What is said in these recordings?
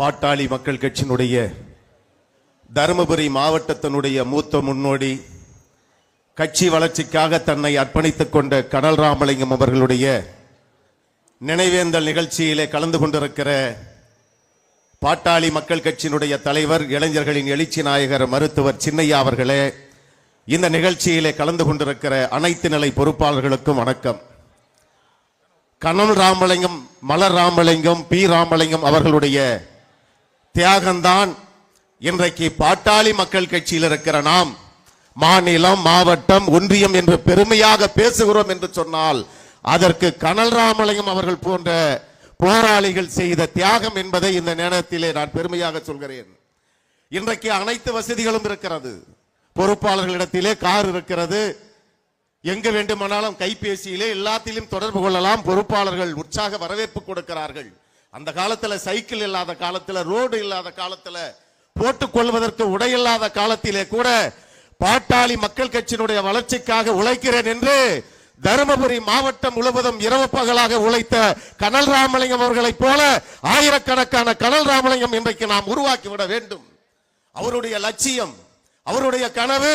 பாட்டாளி மக்கள் கட்சியினுடைய தருமபுரி மாவட்டத்தினுடைய மூத்த முன்னோடி கட்சி வளர்ச்சிக்காக தன்னை அர்ப்பணித்துக் கொண்ட கடல் ராமலிங்கம் அவர்களுடைய நினைவேந்தல் நிகழ்ச்சியிலே கலந்து கொண்டிருக்கிற பாட்டாளி மக்கள் கட்சியினுடைய தலைவர் இளைஞர்களின் எழுச்சி நாயகர் மருத்துவர் சின்னையா அவர்களே இந்த நிகழ்ச்சியிலே கலந்து கொண்டிருக்கிற அனைத்து நிலை பொறுப்பாளர்களுக்கும் வணக்கம். கனல் ராமலிங்கம் மலர் ராமலிங்கம் பி ராமலிங்கம் அவர்களுடைய தியாகம்தான் இன்றைக்கு பாட்டாளி மக்கள் கட்சியில் இருக்கிற நாம் மாநிலம் மாவட்டம் ஒன்றியம் என்று பெருமையாக பேசுகிறோம் என்று சொன்னால் அதற்கு கனல் ராமலிங்கம் அவர்கள் போன்ற போராளிகள் செய்த தியாகம் என்பதை இந்த நேரத்திலே நான் பெருமையாக சொல்கிறேன். இன்றைக்கு அனைத்து வசதிகளும் இருக்கிறது. பொறுப்பாளர்களிடத்திலே கார் இருக்கிறது. எங்க வேண்டுமானாலும் கைபேசியிலே எல்லாத்திலும் தொடர்பு கொள்ளலாம். பொறுப்பாளர்கள் உற்சாக வரவேற்பு கொடுக்கிறார்கள். அந்த காலத்தில் சைக்கிள் இல்லாத காலத்தில் ரோடு இல்லாத காலத்தில் போட்டுக் கொள்வதற்கு உடை இல்லாத காலத்திலே கூட பாட்டாளி மக்கள் கட்சியினுடைய வளர்ச்சிக்காக உழைக்கிறேன் என்று தருமபுரி மாவட்டம் முழுவதும் இரவு பகலாக உழைத்த கனல் ராமலிங்கம் அவர்களைப் போல ஆயிரக்கணக்கான கனல் ராமலிங்கம் இன்றைக்கு நாம் உருவாக்கிவிட வேண்டும். அவருடைய லட்சியம் அவருடைய கனவு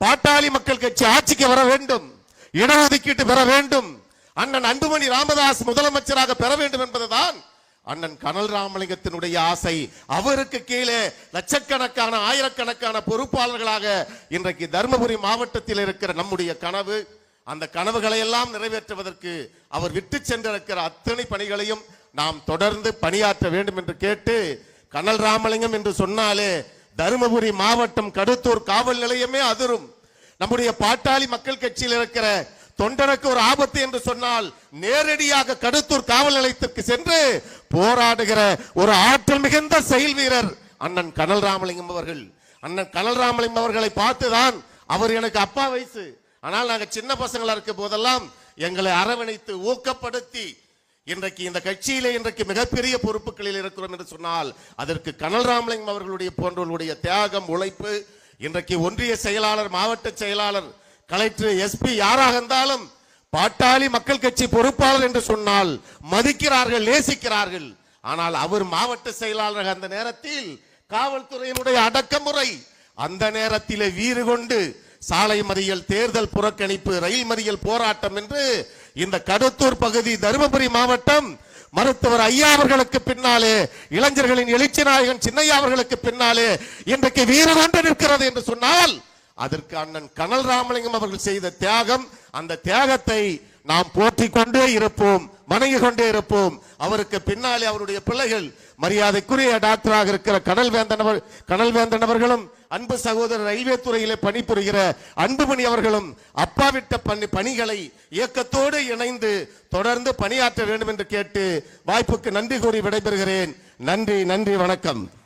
பாட்டாளி மக்கள் கட்சி ஆட்சிக்கு வர வேண்டும் இடஒதுக்கீட்டு பெற வேண்டும். அண்ணன் அன்புமணி ராமதாஸ் முதலமைச்சராக பெற வேண்டும் என்பதுதான் அண்ணன் கனல் ராமலிங்கத்தினுடைய ஆசை அவருக்கு கீழே லட்சக்கணக்கான ஆயிரக்கணக்கான பொறுப்பாளர்களாக இன்றைக்கு தருமபுரி மாவட்டத்தில் இருக்கிற நம்முடைய கனவு அந்த கனவுகளை எல்லாம் நிறைவேற்றுவதற்கு அவர் விட்டு சென்றிருக்கிற அத்தனை பணிகளையும் நாம் தொடர்ந்து பணியாற்ற வேண்டும் என்று கேட்டு கனல் ராமலிங்கம் என்று சொன்னாலே தருமபுரி மாவட்டம் கடுத்தூர் காவல் நிலையமே அதிரும். நம்முடைய பாட்டாளி மக்கள் கட்சியில் இருக்கிற தொண்டனுக்கு ஒரு ஆபத்து என்று சொன்னால் நேரடியாக கடுத்தூர் காவல் நிலையத்திற்கு சென்று போராடுகிற ஒரு ஆற்றல் மிகுந்த செயல் வீரர் அண்ணன் கனல் ராமலிங்கம் அவர்கள். அண்ணன் கனல் ராமலிங்கம் அவர்களை பார்த்துதான் அவர் எனக்கு அப்பா வயசு. ஆனால் நாங்கள் சின்ன பசங்களா இருக்க போதெல்லாம் எங்களை அரவணைத்து ஊக்கப்படுத்தி இன்றைக்கு இந்த கட்சியிலே இன்றைக்கு மிகப்பெரிய பொறுப்புகளில் இருக்கிறோம் என்று சொன்னால் அதற்கு கனல் ராமலிங்கம் அவர்களுடைய போன்றவர்களுடைய தியாகம் உழைப்பு இன்றைக்கு ஒன்றிய செயலாளர் மாவட்ட செயலாளர் கலெக்டர் எஸ்பி யாராக இருந்தாலும் பாட்டாளி மக்கள் கட்சி பொறுப்பாளர் என்று சொன்னால் மதிக்கிறார்கள் நேசிக்கிறார்கள். ஆனால் அவர் மாவட்ட செயலாளர் அந்த நேரத்தில் காவல்துறையினுடைய அடக்குமுறை அந்த நேரத்திலே வீறு கொண்டு சாலை மறியல் தேர்தல் புறக்கணிப்பு ரயில் மறியல் போராட்டம் என்று இந்த கடத்தூர் பகுதி தருமபுரி மாவட்டம் மருத்துவர் ஐயா அவர்களுக்கு பின்னாலே இளைஞர்களின் எழுச்சி நாயகன் சின்னையா அவர்களுக்கு பின்னாலே இன்றைக்கு வீறு கொண்டு நிற்கிறது என்று சொன்னால் அதற்கு அண்ணன் கனல் ராமலிங்கம் அவர்கள் செய்த தியாகம் அந்த தியாகத்தை நாம் போற்றி கொண்டே இருப்போம் வணங்கி கொண்டே இருப்போம். அவருக்கு பின்னாலே அவருடைய பிள்ளைகள் மரியாதைக்குரிய டாக்டராக இருக்கிற கடல் வேந்தனவர் கடல் வேந்தனவர்களும் அன்பு சகோதரர் ரயில்வே துறையிலே பணிபுரிகிற அன்புமணி அவர்களும் அப்பாவிட்ட பணி பணிகளை இயக்கத்தோடு இணைந்து தொடர்ந்து பணியாற்ற வேண்டும் என்று கேட்டு வாய்ப்புக்கு நன்றி கூறி விடைபெறுகிறேன். நன்றி நன்றி வணக்கம்.